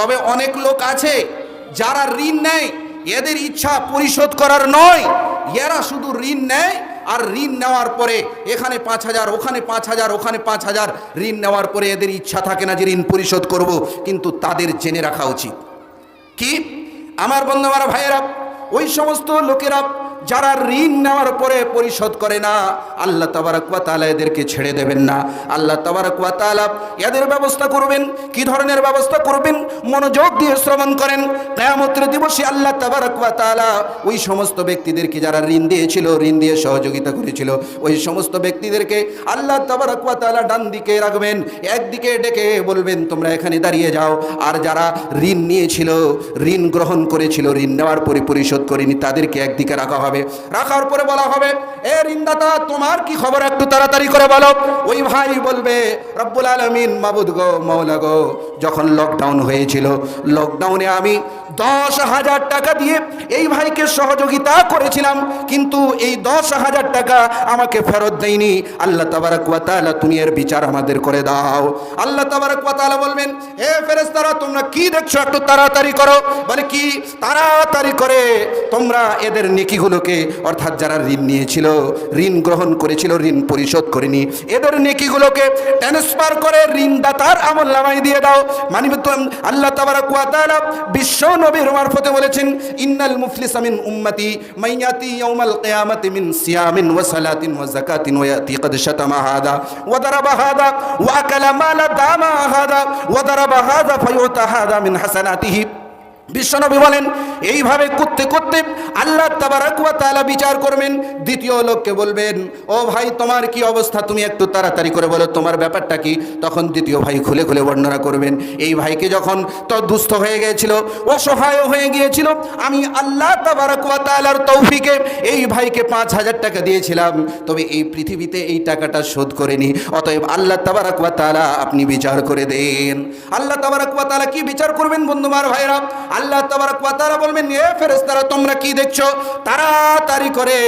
তবে অনেক লোক আছে যারা ঋণ নেয়। এদের ইচ্ছা পরিশোধ করার নয়। এরা শুধু ঋণ নেয় আর ঋণ নেওয়ার পরে এখানে পাঁচ হাজার, ওখানে পাঁচ হাজার, ওখানে পাঁচ হাজার ঋণ নেওয়ার পরে এদের ইচ্ছা থাকে না যে ঋণ পরিশোধ করব, কিন্তু তাদের জেনে রাখা উচিত। কি? আমার বন্ধু আমার ভাইয়েরা, ওই সমস্ত লোকেরা যারা ঋণ নেওয়ার পরে পরিশোধ করে না, আল্লাহ তাবারকুয়া তালা এদেরকে ছেড়ে দেবেন না। আল্লাহ তাবারকুয়া তালা এদের ব্যবস্থা করবেন, কি ধরনের ব্যবস্থা করবেন, মনোযোগ দিয়ে শ্রবণ করেন। কেয়ামতের দিবসে আল্লাহ তাবারকুয়া তালা ওই সমস্ত ব্যক্তিদেরকে যারা ঋণ দিয়েছিল, ঋণ দিয়ে সহযোগিতা করেছিল, ওই সমস্ত ব্যক্তিদেরকে আল্লাহ তাবারকুয়া তালা ডান দিকে রাখবেন একদিকে ডেকে বলবেন, তোমরা এখানে দাঁড়িয়ে যাও। আর যারা ঋণ নিয়েছিল, ঋণ গ্রহণ করেছিল, ঋণ নেওয়ার পরে পরিশোধ করেনি, তাদেরকে একদিকে রাখা হবে। রাখার পরে বলা হবে, এ ঋণদাতা তোমার কি খবর একটু তাড়াতাড়ি করে বলো? ওই ভাই বলবে, রব্বুল আলমিন, মাবুদ গো মৌলা গো, যখন লকডাউন হয়েছিল লকডাউনে আমি দশ হাজার টাকা দিয়ে এই ভাইকে সহযোগিতা করেছিলাম, কিন্তু এই দশ হাজার টাকা আমাকে ফেরত দেয়নি। আল্লাহ তাবারক ওয়া তুমি এর বিচার আমাদের করে দাও। আল্লাহ তাবারক তাআলা বলবেন হে ফেরেশতারা, তোমরা কি দেখছ? একটু তাড়াতাড়ি করো। বলে, কি? তাড়াতাড়ি করে তোমরা এদের নেকিগুলোকে অর্থাৎ যারা ঋণ নিয়েছিল ঋণ গ্রহণ করেছিল ঋণ পরিশোধ করেনি এদের নেকিগুলোকে ট্রান্সফার করে ঋণদাতার আমল নামাই দিয়ে দাও মানে তো আল্লাহ তাবারক ওয়া তাআলা বিশ্ব নবীর মারফতে বলেছেন ইন্নাল মুফলিস মিন উম্মতি মাইয়াতি ইয়াউমাল কিয়ামাতি মিন সিয়ামিন ওয়া সালাতিন ওয়া যাকাতিন ওয়া ইয়াতি قد شتم هذا وضرب هذا واكل مال دام هذا وضرب هذا فيؤتى هذا من حسناته বিশ্বনবী বলেন, এইভাবে করতে করতে আল্লাহ তাবারাকুয়া তাআলা বিচার করবেন, দ্বিতীয় লোককে বলবেন, ও ভাই, তোমার কি অবস্থা? তুমি একটু তাড়াতাড়ি করে বলো, তোমার ব্যাপারটা কি? তখন দ্বিতীয় ভাই খুলে খুলে বর্ণনা করবেন, এই ভাইকে যখন তো দুস্থ হয়ে গিয়েছিল, অসহায় হয়ে গিয়েছিল, আমি আল্লাহ তাবারাকুয়া তাআলার তৌফিকে এই ভাইকে পাঁচ হাজার টাকা দিয়েছিলাম, তবে এই পৃথিবীতে এই টাকাটা শোধ করেনি, অতএব আল্লাহ তাবারাকুয়া তাআলা আপনি বিচার করে দেন। আল্লাহ তাবারাকুয়া তাআলা কি বিচার করবেন বন্ধুমার ভাইরা আল্লাহ তোমার তাবারাকাতারা বলবেন, এ ফেরেস্তারা তোমরা কি দেখছ? তাড়াতাড়ি করে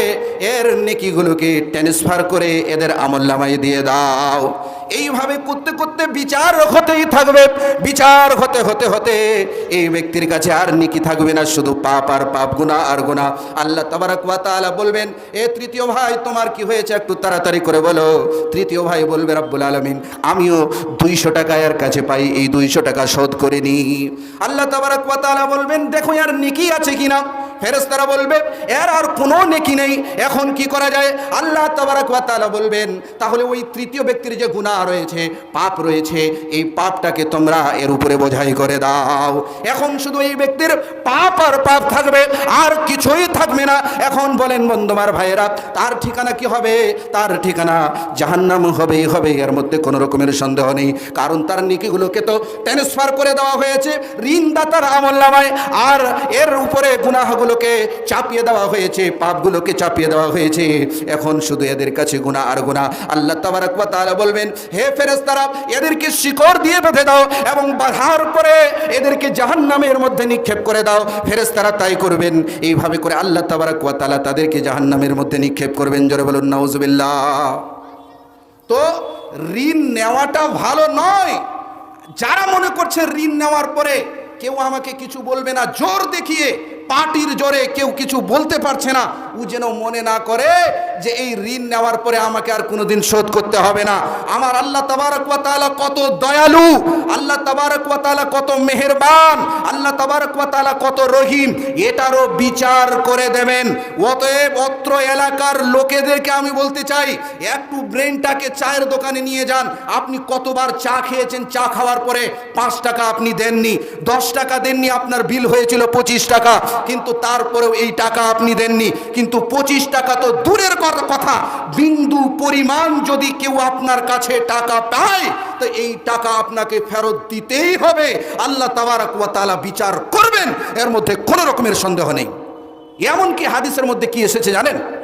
এর নেকিগুলোকে ট্রান্সফার করে এদের আমল্লামাই দিয়ে দাও। এইভাবে করতে করতে বিচার হতেই থাকবে। বিচার হতে হতে হতে এই ব্যক্তির কাছে আর নিকি থাকবে না, শুধু পাপ আর পাপ গুণা আর গুণা আল্লাহ তাবারাকাতালা বলবেন, এ তৃতীয় ভাই, তোমার কি হয়েছে একটু তাড়াতাড়ি করে বলো? তৃতীয় ভাই বলবে, রব্বুল আলমিন, আমিও দুইশো টাকা এর কাছে পাই, এই দুইশো টাকা শোধ করে নি আল্লাহ তাবারাকাতালা বলবেন, দেখো আর নিকি আছে কিনা? ফেরেস্তারা বলবে, এর আর কোনো নেকি নেই। এখন কি করা যায়? আল্লাহ তাবারাকাতালা বলবেন, তাহলে ওই তৃতীয় ব্যক্তির যে গুনাহ রয়েছে, পাপ রয়েছে, এই পাপটাকে তোমরা এর উপরে বোঝাই করে দাও। এখন শুধু এই ব্যক্তির পাপ আর পাপ থাকবে, আর কিছুই থাকবে না। এখন বলেন, বন্ধুমার ভাইয়েরা, তার ঠিকানা কি হবে? তার ঠিকানা জাহান্নাম হবেই হবে, এর মধ্যে কোনো রকমের সন্দেহ নেই। কারণ তার নিকিগুলোকে তো ট্রান্সফার করে দেওয়া হয়েছে ঋণদাতার আমল নামায়, আর এর উপরে গুনাহগুলোকে চাপিয়ে দেওয়া হয়েছে, পাপগুলোকে চাপিয়ে দেওয়া হয়েছে। এখন শুধু এদের কাছে গুনাহ আর গুনাহ। আল্লাহ তাবারাক ওয়া তাআলা বলবেন, হে ফেরেশতারা, এদেরকে শিকড় দিয়ে বেঁধে দাও এবং বাধার করে এদেরকে জাহান্নামের মধ্যে নিক্ষেপ করে দাও। ফেরেশতারা তাই করবেন। এইভাবে করে আল্লাহ তাবারাক ওয়া তাআলা তাদেরকে জাহান্নামের মধ্যে নিক্ষেপ করবেন। জোরে বলুন, নাউজুবিল্লাহ। তো ঋণ নেওয়াটা ভালো নয়। যারা মনে করছে ঋণ নেওয়ার পরে কেউ আমাকে কিছু বলবে না, জোর দেখিয়ে পার্টির জোরে কেউ কিছু বলতে পারছে না। ও যেন মনে না করে যে এই ঋণ নেওয়ার পরে আমাকে আর কোনোদিন শোধ করতে হবে না। আমার আল্লাহ তাবারক ওয়া তাআলা কত দয়ালু, আল্লাহ তাবারক ওয়া তাআলা কত মেহেরবান, আল্লাহ তাবারক ওয়া তাআলা কত রহিম। এটারও বিচার করে দেবেন। অতএব অত্র এলাকার লোকেদেরকে আমি বলতে চাই, একটু ব্রেনটাকে চায়ের দোকানে নিয়ে যান। আপনি কতবার চা খেয়েছেন, চা খাওয়ার পরে পাঁচ টাকা আপনি দেননি, দশ টাকা দেননি, আপনার বিল হয়েছিল পঁচিশ টাকা। কিন্তু তারপরেও এই টাকা আপনি দেননি। কিন্তু পঁচিশ টাকা তো দূরের কথা- বিন্দু পরিমাণ যদি কেউ আপনার কাছে টাকা পায়, তো এই টাকা আপনাকে ফেরত দিতেই হবে। আল্লাহ তাবারাক ওয়া বিচার করবেন। এর মধ্যে কোনো রকমের সন্দেহ নেই। এমনকি হাদিসের মধ্যে কি এসেছে জানেন?